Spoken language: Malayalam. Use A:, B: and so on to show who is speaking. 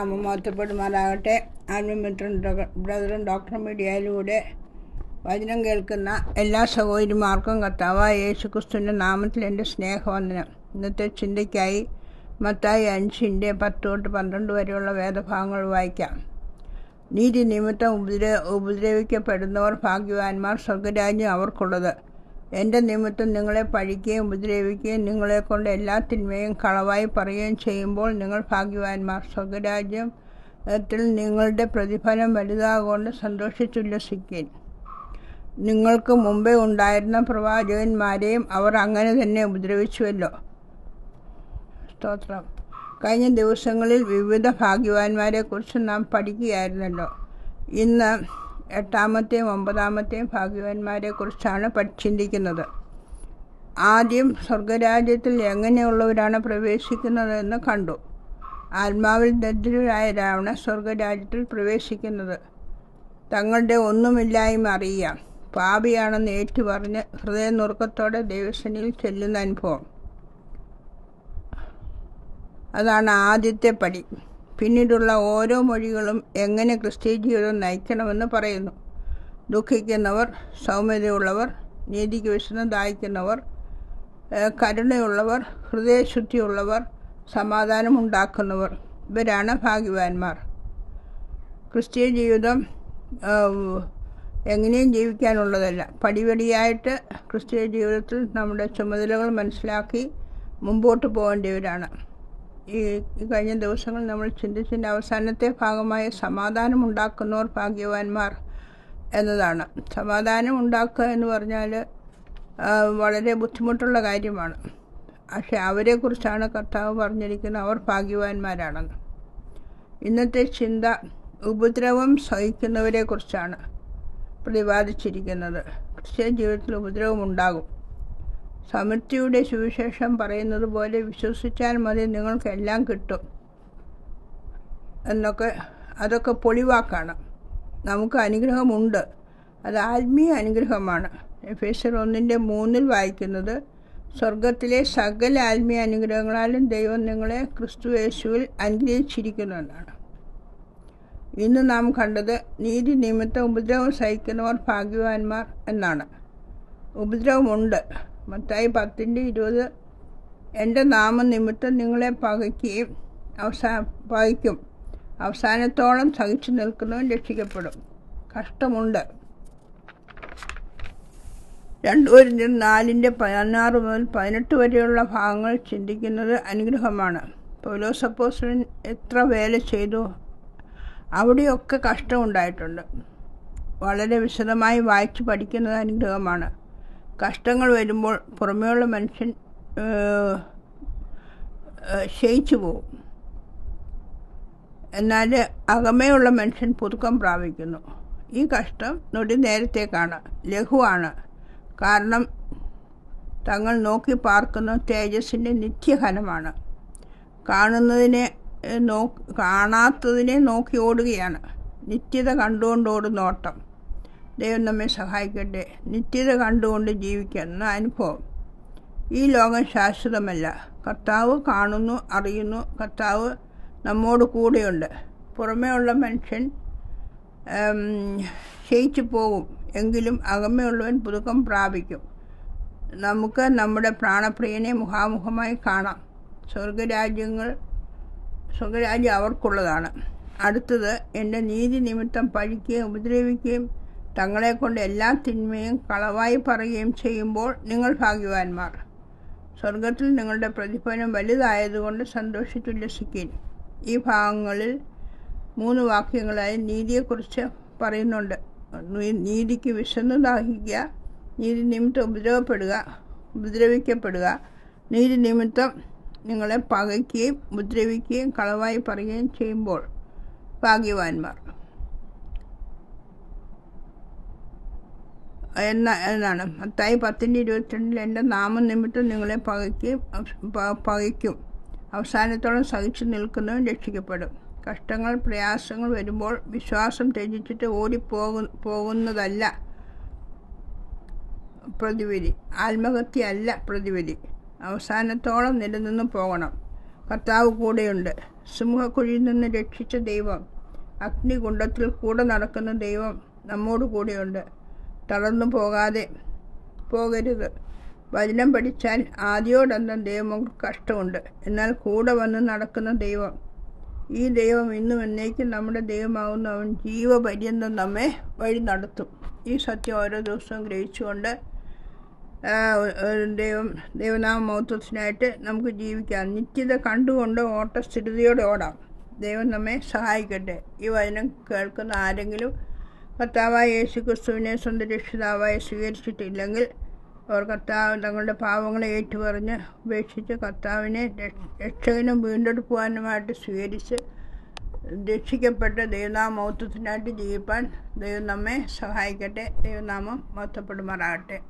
A: നാമം മാറ്റപ്പെടുമാറാകട്ടെ. ആത്മമിത്രൻ ബ്രദറും ഡോക്ടർ മീഡിയയിലൂടെ വചനം കേൾക്കുന്ന എല്ലാ സഹോദരിമാർക്കും കർത്താവായ യേശു ക്രിസ്തുവിന്റെ നാമത്തിൽ എന്റെ സ്നേഹവന്ദനം. ഇന്നത്തെ ചിന്തയ്ക്കായി മത്തായി അഞ്ചിന്റെ പത്ത് തൊട്ട് പന്ത്രണ്ട് വരെയുള്ള വേദഭാഗങ്ങൾ വായിക്കാം. നീതി നിമിത്തം ഉപദ്ര ഉപദ്രവിക്കപ്പെടുന്നവർ ഭാഗ്യവാന്മാർ സ്വർഗരാജ്യം അവർക്കുള്ളത്. എന്റെ നിമിത്തം നിങ്ങളെ പഴിക്കുകയും ഉപദ്രവിക്കുകയും നിങ്ങളെക്കൊണ്ട് എല്ലാ തിന്മയും കളവായി പറയുകയും ചെയ്യുമ്പോൾ നിങ്ങൾ ഭാഗ്യവാന്മാർ. സ്വർഗരാജ്യത്തിൽ നിങ്ങളുടെ പ്രതിഫലം വലുതാകൊണ്ട് സന്തോഷിച്ചുല്ലസിക്കും നിങ്ങൾക്ക് മുമ്പേ ഉണ്ടായിരുന്ന പ്രവാചകന്മാരെയും അവർ അങ്ങനെ തന്നെ ഉപദ്രവിച്ചുവല്ലോ. സ്തോത്രം. കഴിഞ്ഞ ദിവസങ്ങളിൽ വിവിധ ഭാഗ്യവാന്മാരെക്കുറിച്ച് നാം പഠിക്കുകയായിരുന്നല്ലോ. ഇന്ന് എട്ടാമത്തെയും ഒമ്പതാമത്തെയും ഭാഗ്യവാന്മാരെക്കുറിച്ചാണ് ചിന്തിക്കുന്നത്. ആദ്യം സ്വർഗരാജ്യത്തിൽ എങ്ങനെയുള്ളവരാണ് പ്രവേശിക്കുന്നതെന്ന് കണ്ടു. ആത്മാവിൽ ദരിദ്രരായവരാണ് സ്വർഗരാജ്യത്തിൽ പ്രവേശിക്കുന്നത്. തങ്ങളുടെ ഒന്നുമില്ലായ്മ അറിയാം. പാപിയാണെന്ന് ഏറ്റുപറഞ്ഞ് ഹൃദയ നുറുക്കത്തോടെ ദൈവസനിൽ ചെല്ലുന്ന അനുഭവം. അതാണ് ആദ്യത്തെ പടി. പിന്നീടുള്ള ഓരോ മൊഴികളും എങ്ങനെ ക്രിസ്ത്യ ജീവിതം നയിക്കണമെന്ന് പറയുന്നു. ദുഃഖിക്കുന്നവർ സൗമ്യതയുള്ളവർ നീതിക്ക് വിശുദ്ധം ദാഹിക്കുന്നവർ കരുണയുള്ളവർ ഹൃദയശുദ്ധിയുള്ളവർ സമാധാനമുണ്ടാക്കുന്നവർ ഇവരാണ് ഭാഗ്യവാന്മാർ. ക്രിസ്ത്യ ജീവിതം എങ്ങനെയും ജീവിക്കാനുള്ളതല്ല. പടിപടിയായിട്ട് ക്രിസ്ത്യ ജീവിതത്തിൽ നമ്മുടെ ചുമതലകൾ മനസ്സിലാക്കി മുമ്പോട്ട് പോകേണ്ടവരാണ് ഈ കഴിഞ്ഞ ദിവസങ്ങൾ നമ്മൾ ചിന്തിച്ചതിന്റെ അവസാനത്തെ ഭാഗമായ സമാധാനം ഉണ്ടാക്കുന്നവർ ഭാഗ്യവാന്മാർ എന്നതാണ്. സമാധാനം ഉണ്ടാക്കുക എന്ന് പറഞ്ഞാൽ വളരെ ബുദ്ധിമുട്ടുള്ള കാര്യമാണ്. പക്ഷെ അവരെക്കുറിച്ചാണ് കർത്താവ് പറഞ്ഞിരിക്കുന്നത്. അവർ ഭാഗ്യവാന്മാരാണെന്ന് ഇന്നത്തെ ചിന്ത ഉപദ്രവം സഹിക്കുന്നവരെക്കുറിച്ചാണ് പ്രതിപാദിച്ചിരിക്കുന്നത്. ക്രിസ്ത്യൻ ജീവിതത്തിൽ ഉപദ്രവം ഉണ്ടാകും സമൃദ്ധിയുടെ സുവിശേഷം പറയുന്നത് പോലെ വിശ്വസിച്ചാൽ മതി നിങ്ങൾക്കെല്ലാം കിട്ടും. എന്നൊക്കെ അതൊക്കെ പൊളിവാക്കാണ്. നമുക്ക് അനുഗ്രഹമുണ്ട്. അത് ആത്മീയ അനുഗ്രഹമാണ്. എഫ് എസ് ഒന്നിന്റെ മൂന്നിൽ വായിക്കുന്നത് സ്വർഗത്തിലെ സകല ആത്മീയ അനുഗ്രഹങ്ങളാലും ദൈവം നിങ്ങളെ ക്രിസ്തു യേശുവിൽ അനുഗ്രഹിച്ചിരിക്കുന്നു എന്നാണ്. ഇന്ന് നാം കണ്ടത് നീതി നിമിത്തം ഉപദ്രവം സഹിക്കുന്നവർ ഭാഗ്യവാന്മാർ എന്നാണ്. ഉപദ്രവമുണ്ട്. മത്തായി പത്തിന്റെ ഇരുപത്. എന്റെ നാമനിമിത്തം നിങ്ങളെ പകയ്ക്കുകയും അവസാ പകയ്ക്കും. അവസാനത്തോളം സഹിച്ചു നിൽക്കുന്നവൻ രക്ഷിക്കപ്പെടും. കഷ്ടമുണ്ട്. രണ്ടുപേരും നാലിന്റെ പതിനാറ് മുതൽ പതിനെട്ട് വരെയുള്ള ഭാഗങ്ങൾ ചിന്തിക്കുന്നത് അനുഗ്രഹമാണ്. പൗലോസപ്പോസൻ എത്ര വേല ചെയ്തു? അവിടെയൊക്കെ കഷ്ടമുണ്ടായിട്ടുണ്ട്. വളരെ വിശദമായി വായിച്ച് പഠിക്കുന്നത് അനുഗ്രഹമാണ്. കഷ്ടങ്ങൾ വരുമ്പോൾ പുറമേയുള്ള മനുഷ്യൻ ക്ഷയിച്ചു പോകും എന്നാൽ അകമേയുള്ള മനുഷ്യൻ പുതുക്കം പ്രാപിക്കുന്നു. ഈ കഷ്ടം നൊടി നേരത്തേക്കാണ് ലഘുവാണ്. കാരണം തങ്ങൾ നോക്കി പാർക്കുന്ന തേജസ്സിന്റെ നിത്യഹനമാണ് കാണുന്നതിനെ നോ കാണാത്തതിനെ നോക്കി ഓടുകയാണ്. നിത്യത കണ്ടുകൊണ്ടോടുന്ന ഓട്ടം. ദൈവം നമ്മെ സഹായിക്കട്ടെ. നിത്യത കണ്ടുകൊണ്ട് ജീവിക്കുന്ന അനുഭവം. ഈ ലോകം ശാശ്വതമല്ല. കർത്താവ് കാണുന്നു അറിയുന്നു. കർത്താവ് നമ്മോട് കൂടെയുണ്ട്. പുറമേ ഉള്ള മനുഷ്യൻ ക്ഷയിച്ചു പോകും. എങ്കിലും അകമയുള്ളവൻ പുതുക്കം പ്രാപിക്കും. നമുക്ക് നമ്മുടെ പ്രാണപ്രിയനെ മുഖാമുഖമായി കാണാം. സ്വർഗരാജ്യങ്ങൾ സ്വർഗരാജ്യം അവർക്കുള്ളതാണ്. അടുത്തത് എന്റെ നീതി നിമിത്തം പഴിക്കുകയും ഉപദ്രവിക്കുകയും തങ്ങളെക്കൊണ്ട് എല്ലാ തിന്മയും കളവായി പറയുകയും ചെയ്യുമ്പോൾ നിങ്ങൾ ഭാഗ്യവാന്മാർ. സ്വർഗത്തിൽ നിങ്ങളുടെ പ്രതിഫലം വലുതായതുകൊണ്ട് സന്തോഷിച്ചുല്ലസിക്കീൻ ഈ ഭാഗങ്ങളിൽ മൂന്ന് വാക്യങ്ങളായി നീതിയെക്കുറിച്ച് പറയുന്നുണ്ട്. നീതിക്ക് വിശന്നു ദാഹിക്കുക നീതി നിമിത്തം ഉപദ്രവപ്പെടുക ഉപദ്രവിക്കപ്പെടുക. നീതി നിമിത്തം നിങ്ങളെ പകയ്ക്കുകയും ഉപദ്രവിക്കുകയും കളവായി പറയുകയും ചെയ്യുമ്പോൾ ഭാഗ്യവാന്മാർ. എന്ന എന്നാണ്. മത്തായി പത്തിന്റെ ഇരുപത്തിരണ്ടിൽ എന്റെ നാമം നിമിത്തം നിങ്ങളെ പകയ്ക്കുകയും പകയ്ക്കും. അവസാനത്തോളം സഹിച്ചു നിൽക്കുന്നവൻ രക്ഷിക്കപ്പെടും. കഷ്ടങ്ങൾ പ്രയാസങ്ങൾ വരുമ്പോൾ വിശ്വാസം ത്യജിച്ചിട്ട് ഓടിപ്പോകു പോകുന്നതല്ല പ്രതിവിധി. ആത്മഹത്യയല്ല പ്രതിവിധി. അവസാനത്തോളം നിലനിന്ന് പോകണം. കർത്താവ് കൂടെയുണ്ട്. സിംഹക്കുഴിയിൽ നിന്ന് രക്ഷിച്ച ദൈവം അഗ്നികുണ്ടത്തിൽ കൂടെ നടക്കുന്ന ദൈവം നമ്മോട് കൂടെയുണ്ട്. തളർന്നു പോകാതെ പോകരുത്. വചനം പഠിച്ചാൽ ആദ്യോടൊന്നും ദൈവം കഷ്ടമുണ്ട്. എന്നാൽ കൂടെ വന്ന് നടക്കുന്ന ദൈവം ഈ ദൈവം ഇന്നും എന്നേക്കും നമ്മുടെ ദൈവമാകുന്ന അവൻ ജീവപര്യന്തം നമ്മെ വഴി നടത്തും. ഈ സത്യം ഓരോ ദിവസവും ഗ്രഹിച്ചുകൊണ്ട് ദൈവം ദൈവനാമ മഹത്വത്തിനായിട്ട് നമുക്ക് ജീവിക്കാം. നിത്യത കണ്ടുകൊണ്ട് ഓട്ടസ്ഥിരതയോടെ ഓടാം. ദൈവം നമ്മെ സഹായിക്കട്ടെ. ഈ വചനം കേൾക്കുന്ന ആരെങ്കിലും കർത്താവായ യേശു ക്രിസ്തുവിനെ സ്വന്തം രക്ഷിതാവായി സ്വീകരിച്ചിട്ടില്ലെങ്കിൽ അവർ കർത്താവ് തങ്ങളുടെ പാവങ്ങളെ ഏറ്റുപറഞ്ഞ് ഉപേക്ഷിച്ച് കർത്താവിനെ രക്ഷ- രക്ഷകനും വീണ്ടെടുക്കുവാനുമായിട്ട് സ്വീകരിച്ച് രക്ഷിക്കപ്പെട്ട് ദൈവനാമ മഹത്വത്തിനായിട്ട് ജീവിപ്പാൻ ദൈവം നമ്മെ സഹായിക്കട്ടെ. ദൈവനാമം മഹത്വപ്പെടുമാറാകട്ടെ.